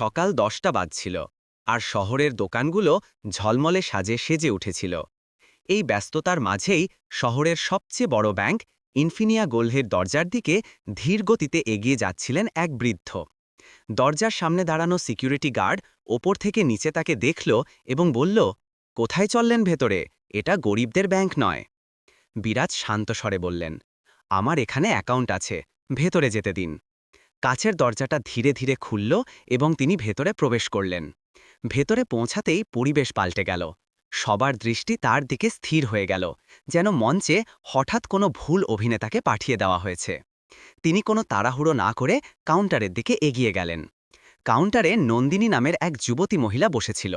সকাল দশটা বাজছিল, আর শহরের দোকানগুলো ঝলমলে সাজে সেজে উঠেছিল। এই ব্যস্ততার মাঝেই শহরের সবচেয়ে বড় ব্যাংক ইনফিনিয়া গোলহের দরজার দিকে ধীর গতিতে এগিয়ে যাচ্ছিলেন এক বৃদ্ধ। দরজার সামনে দাঁড়ানো সিকিউরিটি গার্ড ওপর থেকে নিচে তাকে দেখল এবং বলল, কোথায় চললেন ভেতরে? এটা গরিবদের ব্যাংক নয়। বিরাজ শান্ত স্বরে বললেন, আমার এখানে অ্যাকাউন্ট আছে, ভেতরে যেতে দিন। কাছের দরজাটা ধীরে ধীরে খুলল এবং তিনি ভেতরে প্রবেশ করলেন। ভেতরে পৌঁছাতেই পরিবেশ পাল্টে গেল। সবার দৃষ্টি তার দিকে স্থির হয়ে গেল, যেন মঞ্চে হঠাৎ কোনো ভুল অভিনেতাকে পাঠিয়ে দেওয়া হয়েছে। তিনি কোনো তাড়াহুড়ো না করে কাউন্টারের দিকে এগিয়ে গেলেন। কাউন্টারে নন্দিনী নামের এক যুবতী মহিলা বসেছিল।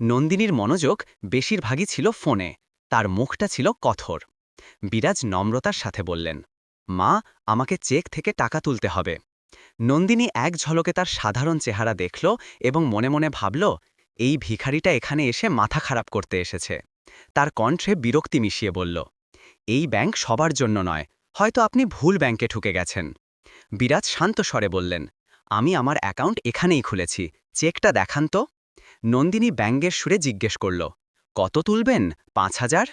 নন্দিনীর মনোযোগ বেশিরভাগই ছিল ফোনে, তার মুখটা ছিল কঠোর। বিরাজ নম্রতার সাথে বললেন, মা, আমাকে চেক থেকে টাকা তুলতে হবে। নন্দিনী এক ঝলকে তার সাধারণ চেহারা দেখল এবং মনে মনে ভাবল, এই ভিখারিটা এখানে এসে মাথা খারাপ করতে এসেছে। তার কণ্ঠে বিরক্তি মিশিয়ে বলল, এই ব্যাংক সবার জন্য নয়, হয়তো আপনি ভুল ব্যাংকে ঠুকে গেছেন। বিরাজ শান্ত স্বরে বললেন, আমি আমার অ্যাকাউন্ট এখানেই খুলেছি, চেকটা দেখান তো। নন্দিনী ব্যাঙ্গের সুরে জিজ্ঞেস করল, কত তুলবেন, পাঁচ হাজার?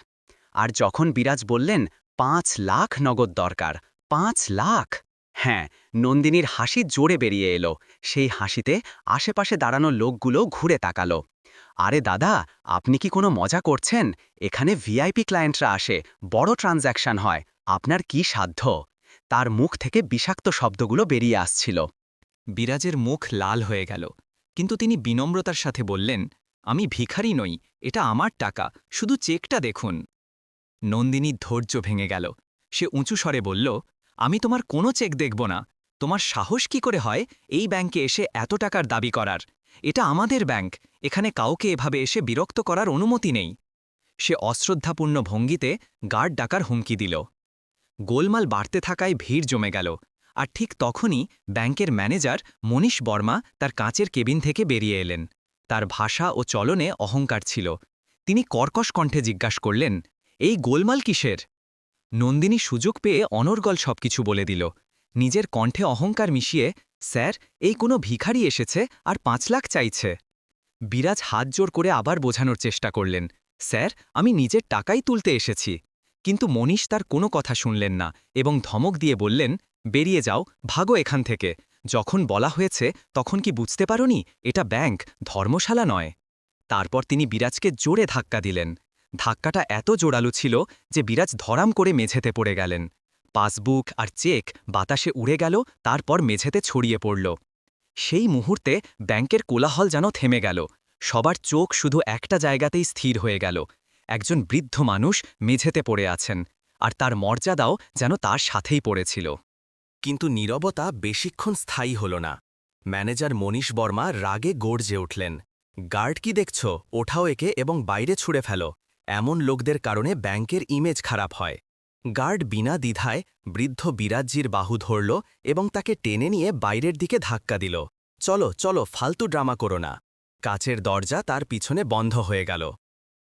আর যখন বিরাজ বললেন, পাঁচ লাখ নগদ দরকার, পাঁচ লাখ? হ্যাঁ নন্দিনীর হাসি জোরে বেরিয়ে এলো। সেই হাসিতে আশেপাশে দাঁড়ানো লোকগুলো ঘুরে তাকালো। আরে দাদা, আপনি কি কোনো মজা করছেন? এখানে ভিআইপি ক্লায়েন্টরা আসে, বড় ট্রানজ্যাকশন হয়, আপনার কি সাধ্য? তার মুখ থেকে বিষাক্ত শব্দগুলো বেরিয়ে আসছিল। বিরাজের মুখ লাল হয়ে গেল। কিন্তু তিনি বিনম্রতার সাথে বললেন, আমি ভিখারি নই, এটা আমার টাকা, শুধু চেকটা দেখুন। নন্দিনী ধৈর্য ভেঙে গেল। সে উঁচু স্বরে বলল আমি তোমার কোনো চেক দেখব না। তোমার সাহস কি করে হয় এই ব্যাংকে এসে এত টাকার দাবি করার? এটা আমাদের ব্যাংক, এখানে কাউকে এভাবে এসে বিরক্ত করার অনুমতি নেই। সে অশ্রদ্ধাপূর্ণ ভঙ্গিতে গার্ড ডাকার হুমকি দিল। গোলমাল বাড়তে থাকায় ভিড় জমে গেল, আর ঠিক তখনই ব্যাংকের ম্যানেজার মনীষ বর্মা তার কাঁচের কেবিন থেকে বেরিয়ে এলেন। তার ভাষা ও চলনে অহংকার ছিল। তিনি কর্কশ কণ্ঠে জিজ্ঞাসা করলেন, এই গোলমাল কিসের? নন্দিনী সুযোগ পেয়ে অনর্গল সবকিছু বলে দিল। নিজের কণ্ঠে অহংকার মিশিয়ে, স্যার, এই কোনো ভিখারি এসেছে আর পাঁচ লাখ চাইছে। বিরাজ হাত জোর করে আবার বোঝানোর চেষ্টা করলেন, স্যার, আমি নিজের টাকাই তুলতে এসেছি। কিন্তু মনীষ তার কোনো কথা শুনলেন না এবং ধমক দিয়ে বললেন, বেরিয়ে যাও, ভাগো এখান থেকে। যখন বলা হয়েছে, তখন কি বুঝতে পারোনি? এটা ব্যাংক, ধর্মশালা নয়। তারপর তিনি বিরাজকে জোরে ধাক্কা দিলেন। ধাক্কাটা এত জোরালো ছিল যে বিরাজ ধরাম করে মেঝেতে পড়ে গেলেন। পাসবুক আর চেক বাতাসে উড়ে গেল, তারপর মেঝেতে ছড়িয়ে পড়ল। সেই মুহূর্তে ব্যাংকের কোলাহল যেন থেমে গেল। সবার চোখ শুধু একটা জায়গাতেই স্থির হয়ে গেল। একজন বৃদ্ধ মানুষ মেঝেতে পড়ে আছেন, আর তার মর্যাদাও যেন তার সাথেই পড়েছিল। কিন্তু নীরবতা বেশিক্ষণ স্থায়ী হল না। ম্যানেজার মনীষ বর্মা রাগে গর্জে উঠলেন, গার্ড কি দেখছ? ওঠাও একে এবং বাইরে ছুড়ে ফেলো। এমন লোকদের কারণে ব্যাংকের ইমেজ খারাপ হয়। গার্ড বিনা দ্বিধায় বৃদ্ধ বিরাজ্জির বাহু ধরল এবং তাকে টেনে নিয়ে বাইরের দিকে ধাক্কা দিল। চলো চলো, ফালতু ড্রামা করো না। কাচের দরজা তার পিছনে বন্ধ হয়ে গেল।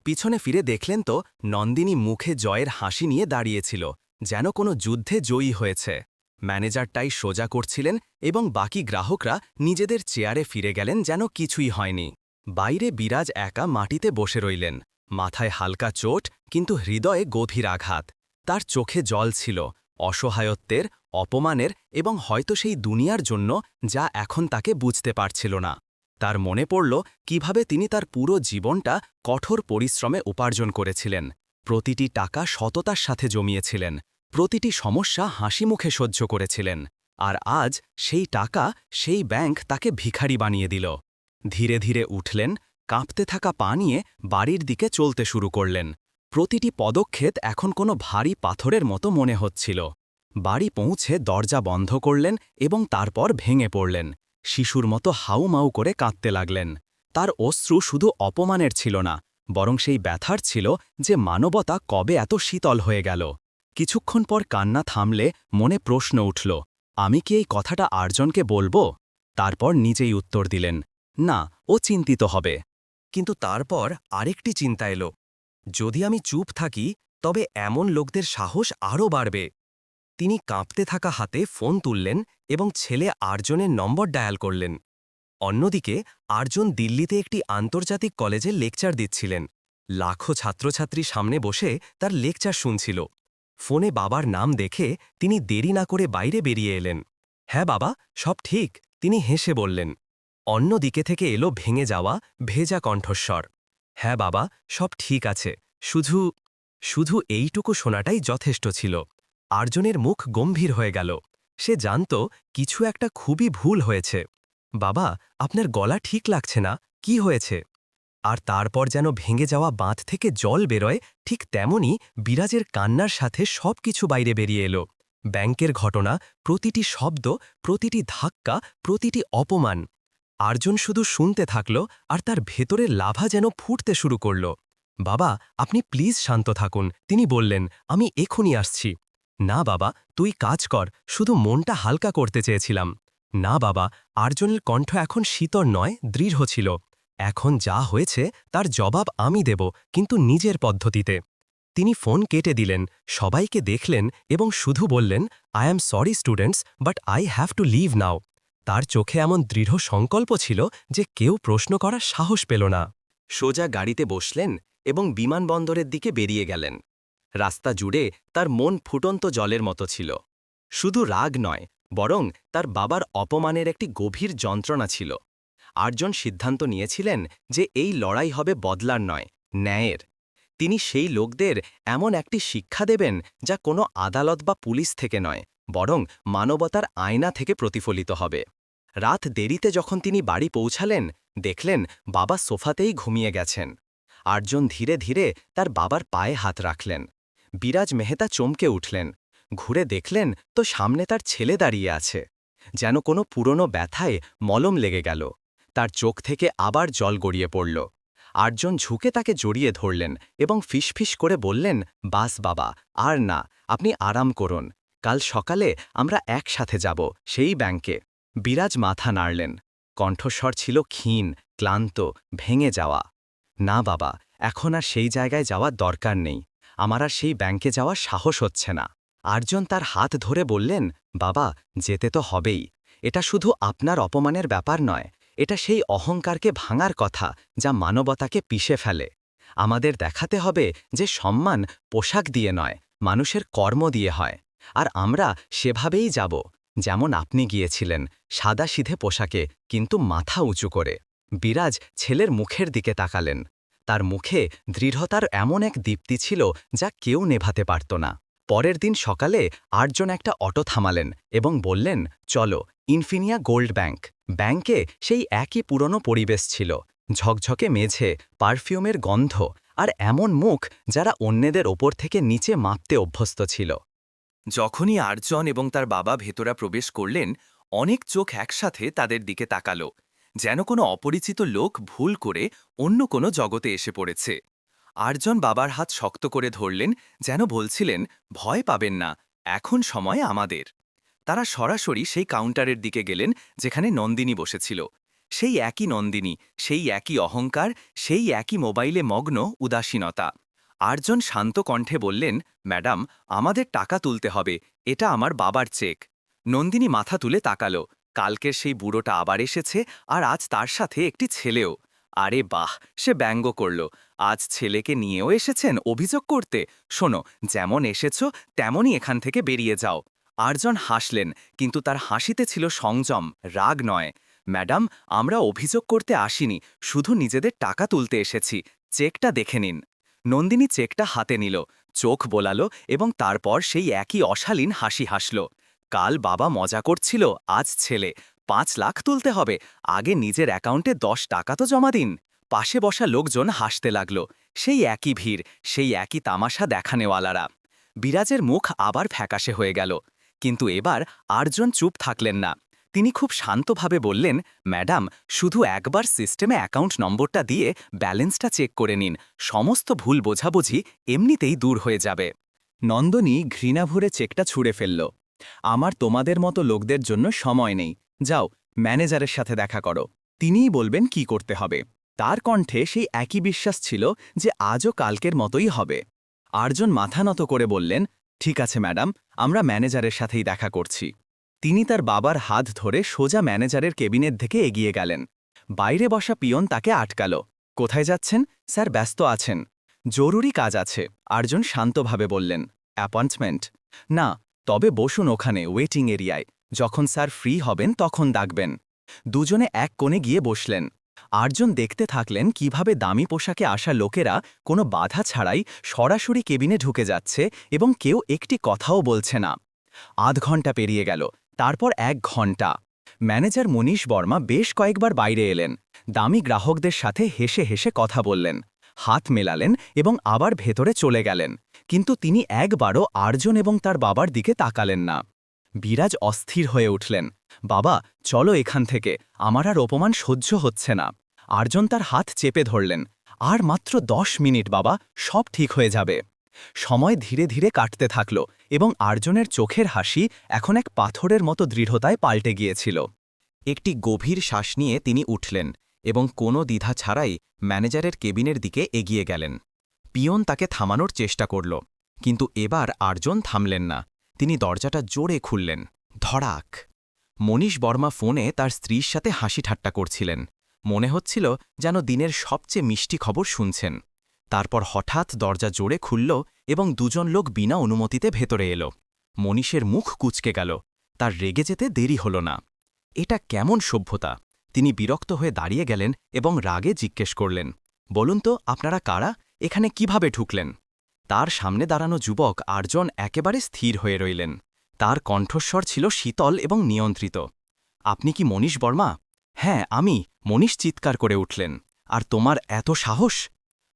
পিছনে ফিরে দেখলেন তো নন্দিনী মুখে জয়ের হাসি নিয়ে দাঁড়িয়েছিল, যেন কোনো যুদ্ধে জয়ী হয়েছে। ম্যানেজারটাই সোজা করছিলেন এবং বাকি গ্রাহকরা নিজেদের চেয়ারে ফিরে গেলেন যেন কিছুই হয়নি। বাইরে বিরাজ একা মাটিতে বসে রইলেন। মাথায় হালকা চোট, কিন্তু হৃদয়ে গভীর আঘাত। তার চোখে জল ছিল, অসহায়ত্বের, অপমানের এবং হয়তো সেই দুনিয়ার জন্য যা এখন তাকে বুঝতে পারছিল না। তার মনে পড়ল, কীভাবে তিনি তার পুরো জীবনটা কঠোর পরিশ্রমে উপার্জন করেছিলেন। প্রতিটি টাকা সততার সাথে জমিয়েছিলেন, প্রতিটি সমস্যা হাসি মুখে সহ্য করেছিলেন, আর আজ সেই টাকা সেই ব্যাংক তাকে ভিখারি বানিয়ে দিল। ধীরে ধীরে উঠলেন কাঁপতে থাকা পা নিয়ে বাড়ির দিকে চলতে শুরু করলেন। প্রতিটি পদক্ষেপ এখন কোনো ভারী পাথরের মতো মনে হচ্ছিল। বাড়ি পৌঁছে দরজা বন্ধ করলেন এবং তারপর ভেঙে পড়লেন। শিশুর মতো হাউমাউ করে কাঁদতে লাগলেন। তার অশ্রু শুধু অপমানের ছিল না, বরং সেই ব্যথার ছিল যে মানবতা কবে এত শীতল হয়ে গেল। কিছুক্ষণ পর কান্না থামলে মনে প্রশ্ন উঠল, আমি কি এই কথাটা আর্জনকে বলব? তারপর নিজেই উত্তর দিলেন, না, ও চিন্তিত হবে। কিন্তু তারপর আরেকটি চিন্তা এলো। যদি আমি চুপ থাকি, তবে এমন লোকদের সাহস আরও বাড়বে। তিনি কাঁপতে থাকা হাতে ফোন তুললেন এবং ছেলে আর্জনের নম্বর ডায়াল করলেন। অন্যদিকে, আর্জুন দিল্লিতে একটি আন্তর্জাতিক কলেজে লেকচার দিচ্ছিলেন। লাখো ছাত্রছাত্রী সামনে বসে তার লেকচার শুনছিল। ফোনে বাবার নাম দেখে তিনি দেরি না করে বাইরে বেরিয়ে এলেন। হ্যাঁ বাবা, সব ঠিক, তিনি হেসে বললেন। অন্য দিকে থেকে এলো ভেঙে যাওয়া ভেজা কণ্ঠস্বর। হ্যাঁ বাবা, সব ঠিক আছে। শুধু শুধু এইটুকু শোনাটাই যথেষ্ট ছিল। আর্জনের মুখ গম্ভীর হয়ে গেল। সে জানত কিছু একটা খুবই ভুল হয়েছে। বাবা, আপনার গলা ঠিক লাগছে না। কি হয়েছে? আর তারপর যেন ভেঙে যাওয়া বাঁধ থেকে জল বেরোয়, ঠিক তেমনই বিরাজের কান্নার সাথে সব কিছু বাইরে বেরিয়ে এলো। ব্যাংকের ঘটনা, প্রতিটি শব্দ, প্রতিটি ধাক্কা, প্রতিটি অপমান। আর্জুন শুধু শুনতে থাকল আর তার ভেতরের লাভা যেন ফুটতে শুরু করল। বাবা, আপনি প্লিজ শান্ত থাকুন। তিনি বললেন, আমি এখনই আসছি। না বাবা, তুই কাজ কর, শুধু মনটা হালকা করতে চেয়েছিলাম। না বাবা, আর্জনের কণ্ঠ এখন শীতল নয়, দৃঢ় ছিল। এখন যা হয়েছে, তার জবাব আমি দেব, কিন্তু নিজের পদ্ধতিতে। তিনি ফোন কেটে দিলেন, সবাইকে দেখলেন এবং শুধু বললেন I am sorry students but I have to leave now তার চোখে এমন দৃঢ় সংকল্প ছিল যে কেউ প্রশ্ন করার সাহস পেল না। সোজা গাড়িতে বসলেন এবং বিমানবন্দরের দিকে বেরিয়ে গেলেন। রাস্তা জুড়ে তার মন ফুটন্ত জলের মতো ছিল। শুধু রাগ নয়, বরং তার বাবার অপমানের একটি গভীর যন্ত্রণা ছিল। আর্জন সিদ্ধান্ত নিয়েছিলেন যে এই লড়াই হবে বদলার নয়, ন্যায়ের। তিনি সেই লোকদের এমন একটি শিক্ষা দেবেন যা কোনো আদালত বা পুলিশ থেকে নয়, বরং মানবতার আয়না থেকে প্রতিফলিত হবে। রাত দেরিতে যখন তিনি বাড়ি পৌঁছালেন, দেখলেন বাবা সোফাতেই ঘুমিয়ে গেছেন। আটজন ধীরে ধীরে তার বাবার পায়ে হাত রাখলেন। বিরাজ মেহতা চমকে উঠলেন। ঘুরে দেখলেন তো সামনে তার ছেলে দাঁড়িয়ে আছে। যেন কোনো পুরনো ব্যথায় মলম লেগে গেল। তার চোখ থেকে আবার জল গড়িয়ে পড়ল। আটজন ঝুঁকে তাকে জড়িয়ে ধরলেন এবং ফিসফিস করে বললেন, বাস বাবা, আর না, আপনি আরাম করুন। কাল সকালে আমরা একসাথে যাব, সেই ব্যাংকে। বিরাজ মাথা নাড়লেন। কণ্ঠস্বর ছিল ক্ষীণ, ক্লান্ত, ভেঙে যাওয়া। না বাবা, এখন আর সেই জায়গায় যাওয়ার দরকার নেই। আমার আর সেই ব্যাংকে যাওয়ার সাহস হচ্ছে না। আর্জন তার হাত ধরে বললেন, বাবা, যেতে তো হবেই। এটা শুধু আপনার অপমানের ব্যাপার নয়। এটা সেই অহংকারকে ভাঙার কথা যা মানবতাকে পিষে ফেলে। আমাদের দেখাতে হবে যে সম্মান পোশাক দিয়ে নয়, মানুষের কর্ম দিয়ে হয়। আর আমরা সেভাবেই যাব। যেমন আপনি গিয়েছিলেন, সাদা সিধে পোশাকে, কিন্তু মাথা উঁচু করে। বিরাজ ছেলের মুখের দিকে তাকালেন। তার মুখে দৃঢ়তার এমন এক দীপ্তি ছিল যা কেউ নেভাতে পারত না। পরের দিন সকালে আটজন একটা অটো থামালেন এবং বললেন, চলো, ইনফিনিয়া গোল্ড ব্যাংক। ব্যাংকে সেই একই পুরনো পরিবেশ ছিল। ঝকঝকে মেঝে, পারফিউমের গন্ধ আর এমন মুখ যারা অন্যদের ওপর থেকে নিচে মাপতে অভ্যস্ত ছিল। যখনই আর্জন এবং তার বাবা ভেতরা প্রবেশ করলেন, অনেক চোখ একসাথে তাদের দিকে তাকালো, যেন কোনো অপরিচিত লোক ভুল করে অন্য কোনো জগতে এসে পড়েছে। আর্জন বাবার হাত শক্ত করে ধরলেন, যেন বলছিলেন, ভয় পাবেন না, এখন সময় আমাদের। তারা সরাসরি সেই কাউন্টারের দিকে গেলেন, যেখানে নন্দিনী বসেছিল। সেই একই নন্দিনী, সেই একই অহংকার, সেই একই মোবাইলে মগ্ন, উদাসীনতা। আর্জন শান্ত কণ্ঠে বললেন, ম্যাডাম, আমাদের টাকা তুলতে হবে, এটা আমার বাবার চেক। নন্দিনী মাথা তুলে তাকালো, কালকের সেই বুড়োটা আবার এসেছে, আর আজ তার সাথে একটি ছেলেও। আরে বাহ, সে ব্যঙ্গ করল, আজ ছেলেকে নিয়েও এসেছেন, অভিযোগ করতে? শোনো, যেমন এসেছ, তেমনই এখান থেকে বেরিয়ে যাও। আর্জন হাসলেন, কিন্তু তার হাসিতে ছিল সংযম, রাগ নয়। ম্যাডাম, আমরা অভিযোগ করতে আসিনি, শুধু নিজেদের টাকা তুলতে এসেছি, চেকটা দেখে নিন। নন্দিনী চেকটা হাতে নিল, চোখ বোলালো এবং তারপর সেই একই অশালীন হাসি হাসল। কাল বাবা মজা করছিল, আজ ছেলে, পাঁচ লাখ তুলতে হবে, আগে নিজের অ্যাকাউন্টে দশ টাকা তো জমা দিন। পাশে বসা লোকজন হাসতে লাগল, সেই একই ভিড়, সেই একই তামাশা দেখানেওয়ালারা বিরাজের মুখ আবার ফ্যাকাশে হয়ে গেল, কিন্তু এবার আটজন চুপ থাকলেন না। তিনি খুব শান্তভাবে বললেন, ম্যাডাম, শুধু একবার সিস্টেমে অ্যাকাউন্ট নম্বরটা দিয়ে ব্যালেন্সটা চেক করে নিন। সমস্ত ভুল বোঝাবুঝি এমনিতেই দূর হয়ে যাবে। নন্দনী ঘৃণা ভরে চেকটা ছুঁড়ে ফেলল। আমার তোমাদের মতো লোকদের জন্য সময় নেই। যাও, ম্যানেজারের সাথে দেখা করো। তিনিই বলবেন কি করতে হবে। তার কণ্ঠে সেই একই বিশ্বাস ছিল যে আজও কালকের মতোই হবে। আরজন মাথা নত করে বললেন, ঠিক আছে, ম্যাডাম, আমরা ম্যানেজারের সাথেই দেখা করছি। তিনি তার বাবার হাত ধরে সোজা ম্যানেজারের কেবিনের থেকে এগিয়ে গেলেন। বাইরে বসা পিয়ন তাকে আটকাল। কোথায় যাচ্ছেন? স্যার, ব্যস্ত আছেন। জরুরি কাজ আছে। আর্জুন শান্তভাবে বললেন, অ্যাপয়েন্টমেন্ট? না, তবে বসুন ওখানে, ওয়েটিং এরিয়ায়। যখন স্যার ফ্রি হবেন, তখন ডাকবেন। দুজনে এক কোণে গিয়ে বসলেন। আর্জুন দেখতে থাকলেন কীভাবে দামি পোশাকে আসা লোকেরা কোনো বাধা ছাড়াই সরাসরি কেবিনে ঢুকে যাচ্ছে এবং কেউ একটি কথাও বলছে না। আধ ঘণ্টা পেরিয়ে গেল। তারপর এক ঘণ্টা ম্যানেজার মনীষ বর্মা বেশ কয়েকবার বাইরে এলেন। দামি গ্রাহকদের সাথে হেসে হেসে কথা বললেন। হাত মেলালেন এবং আবার ভেতরে চলে গেলেন। কিন্তু তিনি একবারও আর্জন এবং তার বাবার দিকে তাকালেন না। বিরাজ অস্থির হয়ে উঠলেন। বাবা, চলো এখান থেকে। আমার আর অপমান সহ্য হচ্ছে না। আর্জন তার হাত চেপে ধরলেন। আর মাত্র দশ মিনিট বাবা, সব ঠিক হয়ে যাবে। সময় ধীরে ধীরে কাটতে থাকল এবং আর্জনের চোখের হাসি এখন এক পাথরের মতো দৃঢ়তায় পাল্টে গিয়েছিল। একটি গভীর শ্বাস নিয়ে তিনি উঠলেন এবং কোনো দ্বিধা ছাড়াই ম্যানেজারের কেবিনের দিকে এগিয়ে গেলেন। পিয়ন তাকে থামানোর চেষ্টা করল, কিন্তু এবার আর্জন থামলেন না। তিনি দরজাটা জোরে খুললেন। ধড়াক। মনীষ বর্মা ফোনে তার স্ত্রীর সাথে হাসি ঠাট্টা করছিলেন। মনে হচ্ছিল যেন দিনের সবচেয়ে মিষ্টি খবর শুনছেন। তারপর হঠাৎ দরজা জোরে খুলল এবং দুজন লোক বিনা অনুমতিতে ভেতরে এলো। মনীষের মুখ কুচকে গেল। তার রেগে যেতে দেরি হল না। এটা কেমন সভ্যতা? তিনি বিরক্ত হয়ে দাঁড়িয়ে গেলেন এবং রাগে জিজ্ঞেস করলেন, বলুন তো, আপনারা কারা? এখানে কীভাবে ঢুকলেন? তার সামনে দাঁড়ানো যুবক আর্জন একেবারে স্থির হয়ে রইলেন। তার কণ্ঠস্বর ছিল শীতল এবং নিয়ন্ত্রিত। আপনি কি মনীষ বর্মা? হ্যাঁ আমি। মনীষ চিৎকার করে উঠলেন। আর তোমার এত সাহস?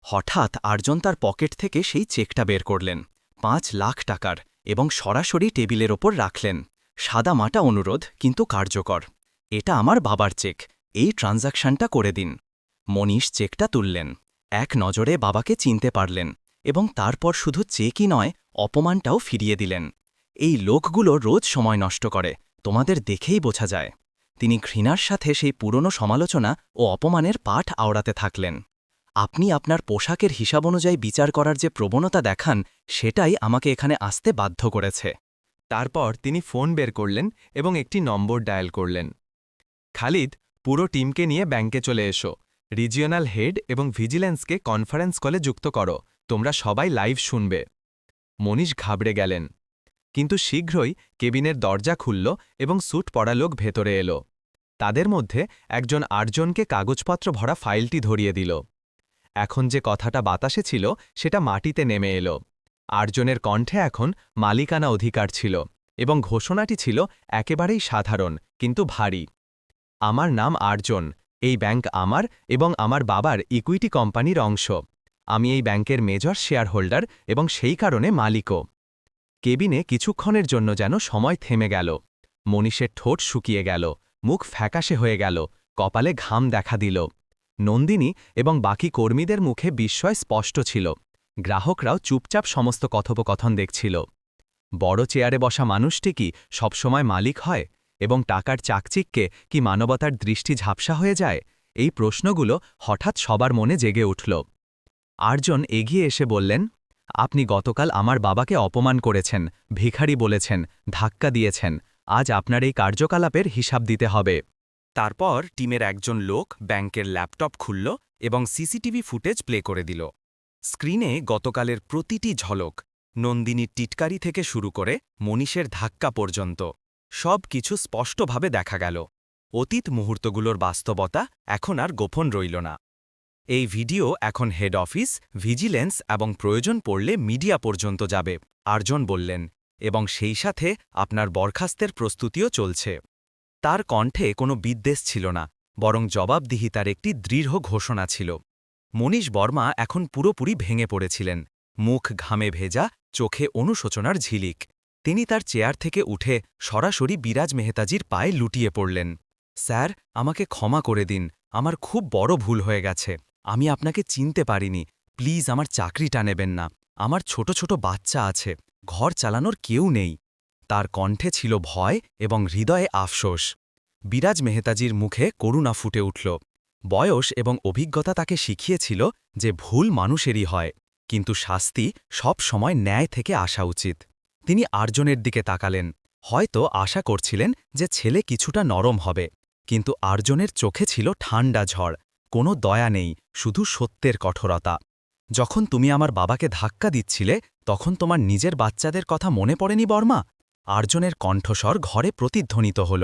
হঠাৎ আর্জন তার পকেট থেকে সেই চেকটা বের করলেন, পাঁচ লাখ টাকার এবং সরাসরি টেবিলের ওপর রাখলেন। সাদা মাটা অনুরোধ, কিন্তু কার্যকর। এটা আমার বাবার চেক, এই ট্রানজাকশনটা করে দিন। মনীষ চেকটা তুললেন। এক নজরে বাবাকে চিনতে পারলেন এবং তারপর শুধু চেকই নয়, অপমানটাও ফিরিয়ে দিলেন। এই লোকগুলো রোজ সময় নষ্ট করে, তোমাদের দেখেই বোঝা যায়। তিনি ঘৃণার সাথে সেই পুরনো সমালোচনা ও অপমানের পাঠ আওড়াতে থাকলেন। আপনি আপনার পোশাকের হিসাব অনুযায়ী বিচার করার যে প্রবণতা দেখান, সেটাই আমাকে এখানে আসতে বাধ্য করেছে। তারপর তিনি ফোন বের করলেন এবং একটি নম্বর ডায়াল করলেন। খালিদ, পুরো টিমকে নিয়ে ব্যাংকে চলে এসো। রিজিওনাল হেড এবং ভিজিল্যান্সকে কনফারেন্স কলে যুক্ত করো। তোমরা সবাই লাইভ শুনবে। মনীষ ঘাবড়ে গেলেন। কিন্তু শীঘ্রই কেবিনের দরজা খুলল এবং স্যুট পরা লোক ভেতরে এলো। তাদের মধ্যে একজন আটজনকে কাগজপত্র ভরা ফাইলটি ধরিয়ে দিল। এখন যে কথাটা বাতাসে ছিল, সেটা মাটিতে নেমে এলো। আর্জনের কণ্ঠে এখন মালিকানা অধিকার ছিল এবং ঘোষণাটি ছিল একেবারেই সাধারণ, কিন্তু ভারী। আমার নাম আর্জন এই ব্যাংক আমার এবং আমার বাবার ইকুইটি কোম্পানির অংশ। আমি এই ব্যাংকের মেজর শেয়ার হোল্ডার এবং সেই কারণে মালিকও। কেবিনে কিছুক্ষণের জন্য যেন সময় থেমে গেল। মনীষের ঠোঁট শুকিয়ে গেল, মুখ ফ্যাকাশে হয়ে গেল, কপালে ঘাম দেখা দিল। নন্দিনী এবং বাকি কর্মীদের মুখে বিস্ময় স্পষ্ট ছিল। গ্রাহকরাও চুপচাপ সমস্ত কথোপকথন দেখছিল। বড় চেয়ারে বসা মানুষটি কি সবসময় মালিক হয় এবং টাকার চাকচিককে কি মানবতার দৃষ্টি ঝাপসা হয়ে যায়? এই প্রশ্নগুলো হঠাৎ সবার মনে জেগে উঠল। আরজন এগিয়ে এসে বললেন, আপনি গতকাল আমার বাবাকে অপমান করেছেন, ভিখারি বলেছেন, ধাক্কা দিয়েছেন। আজ আপনার এই কার্যকলাপের হিসাব দিতে হবে। তারপর টিমের একজন লোক ব্যাংকের ল্যাপটপ খুলল এবং সিসিটিভি ফুটেজ প্লে করে দিল। স্ক্রিনে গতকালের প্রতিটি ঝলক, নন্দিনীর টিটকারি থেকে শুরু করে মনীষের ধাক্কা পর্যন্ত, সব কিছু স্পষ্টভাবে দেখা গেল। অতীত মুহূর্তগুলোর বাস্তবতা এখন আর গোপন রইল না। এই ভিডিও এখন হেড অফিস, ভিজিলেন্স এবং প্রয়োজন পড়লে মিডিয়া পর্যন্ত যাবে, আর্জন বললেন, এবং সেই সাথে আপনার বরখাস্তের প্রস্তুতিও চলছে। তার কণ্ঠে কোনো বিদ্বেষ ছিল না, বরং জবাবদিহিতার একটি দৃঢ় ঘোষণা ছিল। মনীষ বর্মা এখন পুরোপুরি ভেঙে পড়েছিলেন, মুখ ঘামে ভেজা, চোখে অনুশোচনার ঝিলিক। তিনি তার চেয়ার থেকে উঠে সরাসরি বিরাজ মেহতাজির পায়ে লুটিয়ে পড়লেন। স্যার, আমাকে ক্ষমা করে দিন, আমার খুব বড় ভুল হয়ে গেছে, আমি আপনাকে চিনতে পারিনি, প্লিজ আমার চাকরিটা নেবেন না, আমার ছোট ছোট বাচ্চা আছে, ঘর চালানোর কেউ নেই। তার কণ্ঠে ছিল ভয় এবং হৃদয়ে আফসোস। বিরাজ মেহতাজির মুখে করুণা ফুটে উঠল। বয়স এবং অভিজ্ঞতা তাকে শিখিয়েছিল যে ভুল মানুষেরই হয়, কিন্তু শাস্তি সব সময় ন্যায় থেকে আসা উচিত। তিনি আর্জনের দিকে তাকালেন। হয়তো আশা করছিলেন যে ছেলে কিছুটা নরম হবে, কিন্তু আর্জনের চোখে ছিল ঠান্ডা ঝড়। কোনো দয়া নেই, শুধু সত্যের কঠোরতা। যখন তুমি আমার বাবাকে ধাক্কা দিচ্ছিলে, তখন তোমার নিজের বাচ্চাদের কথা মনে পড়েনি বর্মা? আর্জনের কণ্ঠস্বর ঘরে প্রতিধ্বনিত হল।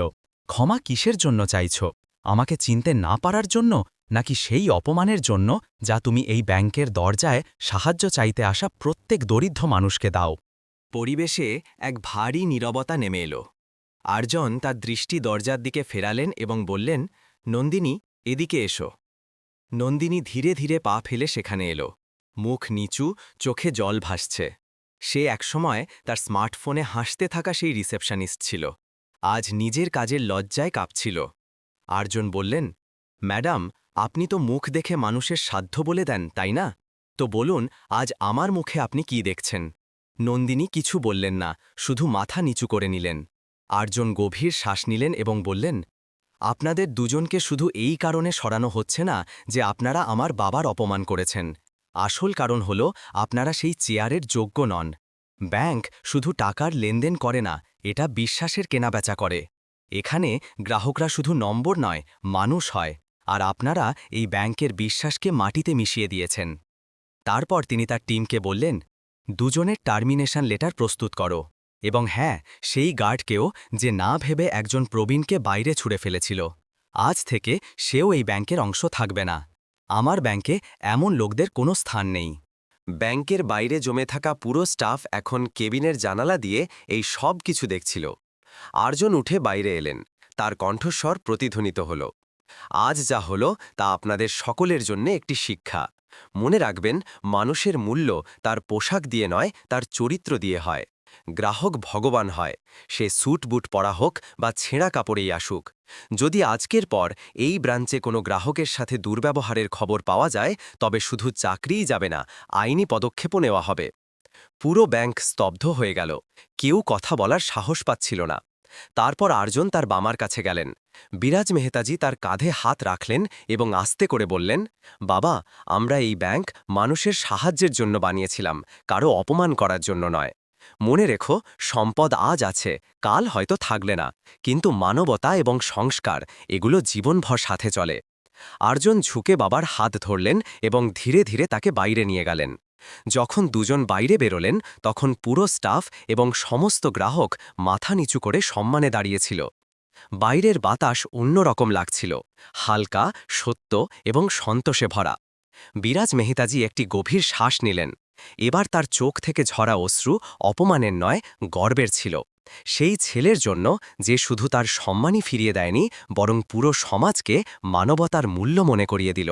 ক্ষমা কিসের জন্য চাইছ? আমাকে চিনতে না পারার জন্য, নাকি সেই অপমানের জন্য, যা তুমি এই ব্যাংকের দরজায় সাহায্য চাইতে আসা প্রত্যেক দরিদ্র মানুষকে দাও? পরিবেশে এক ভারী নীরবতা নেমে এলো। আর্জন তার দৃষ্টি দরজার দিকে ফেরালেন এবং বললেন, নন্দিনী, এদিকে এসো। নন্দিনী ধীরে ধীরে পা ফেলে সেখানে এলো। মুখ নিচু, চোখে জল ভাসছে। সে একসময় তার স্মার্টফোনে হাসতে থাকা সেই রিসেপশনিস্ট ছিল। আজ নিজের কাজের লজ্জায় কাঁপছিল। আরজন বললেন, ম্যাডাম, আপনি তো মুখ দেখে মানুষের সাধ্য বলে দেন, তাই না? তো বলুন, আজ আমার মুখে আপনি কি দেখছেন? নন্দিনী কিছু বললেন না, শুধু মাথা নিচু করে নিলেন। আরজন গভীর শ্বাস নিলেন এবং বললেন, আপনাদের দুজনকে শুধু এই কারণে সরানো হচ্ছে না যে আপনারা আমার বাবার অপমান করেছেন। আসল কারণ হল, আপনারা সেই চেয়ারের যোগ্য নন। ব্যাংক শুধু টাকার লেনদেন করে না, এটা বিশ্বাসের কেনাবেচা করে। এখানে গ্রাহকরা শুধু নম্বর নয়, মানুষ হয়, আর আপনারা এই ব্যাংকের বিশ্বাসকে মাটিতে মিশিয়ে দিয়েছেন। তারপর তিনি তার টিমকে বললেন, দুজনের টার্মিনেশন লেটার প্রস্তুত করো। এবং হ্যাঁ সেই গার্ডকেও যে না ভেবে একজন প্রবীণকে বাইরে ছুড়ে ফেলেছিল। আজ থেকে সেও এই ব্যাংকের অংশ থাকবে না। আমার ব্যাংকে এমন লোকদের কোনো স্থান নেই। ব্যাংকের বাইরে জমে থাকা পুরো স্টাফ এখন কেবিনের জানালা দিয়ে এই সব কিছু দেখছিল। আর্জন উঠে বাইরে এলেন। তার কণ্ঠস্বর প্রতিধ্বনিত হল। আজ যা হল তা আপনাদের সকলের জন্য একটি শিক্ষা। মনে রাখবেন, মানুষের মূল্য তার পোশাক দিয়ে নয়, তার চরিত্র দিয়ে হয়। গ্রাহক ভগবান হয়, সে স্যুট বুট পরা হোক বা ছেঁড়া কাপড়েই আসুক। যদি আজকের পর এই ব্রাঞ্চে কোনো গ্রাহকের সাথে দুর্ব্যবহারের খবর পাওয়া যায়, তবে শুধু চাকরিই যাবে না, আইনি পদক্ষেপও নেওয়া হবে। পুরো ব্যাংক স্তব্ধ হয়ে গেল, কেউ কথা বলার সাহস পাচ্ছিল না। তারপর আর্জন তার বামার কাছে গেলেন। বিরাজ মেহতাজি তার কাঁধে হাত রাখলেন এবং আস্তে করে বললেন, বাবা, আমরা এই ব্যাংক মানুষের সাহায্যের জন্য বানিয়েছিলাম, কারও অপমান করার জন্য নয়। মনে রেখো, সম্পদ আজ আছে, কাল হয়তো থাকলে না। কিন্তু মানবতা এবং সংস্কার, এগুলো জীবনভর সাথে চলে। আর্জন ঝুঁকে বাবার হাত ধরলেন এবং ধীরে ধীরে তাকে বাইরে নিয়ে গেলেন। যখন দুজন বাইরে বেরোলেন, তখন পুরো স্টাফ এবং সমস্ত গ্রাহক মাথা নিচু করে সম্মানে দাঁড়িয়েছিল। বাইরের বাতাস অন্যরকম লাগছিল, হালকা, সত্য এবং সন্তোষে ভরা। বিরাজ মেহতাজি একটি গভীর শ্বাস নিলেন। এবার তার চোখ থেকে ঝরা অশ্রু অপমানের নয়, গর্বের ছিল। সেই ছেলের জন্য যে শুধু তার সম্মানই ফিরিয়ে দেয়নি, বরং পুরো সমাজকে মানবতার মূল্য মনে করিয়ে দিল।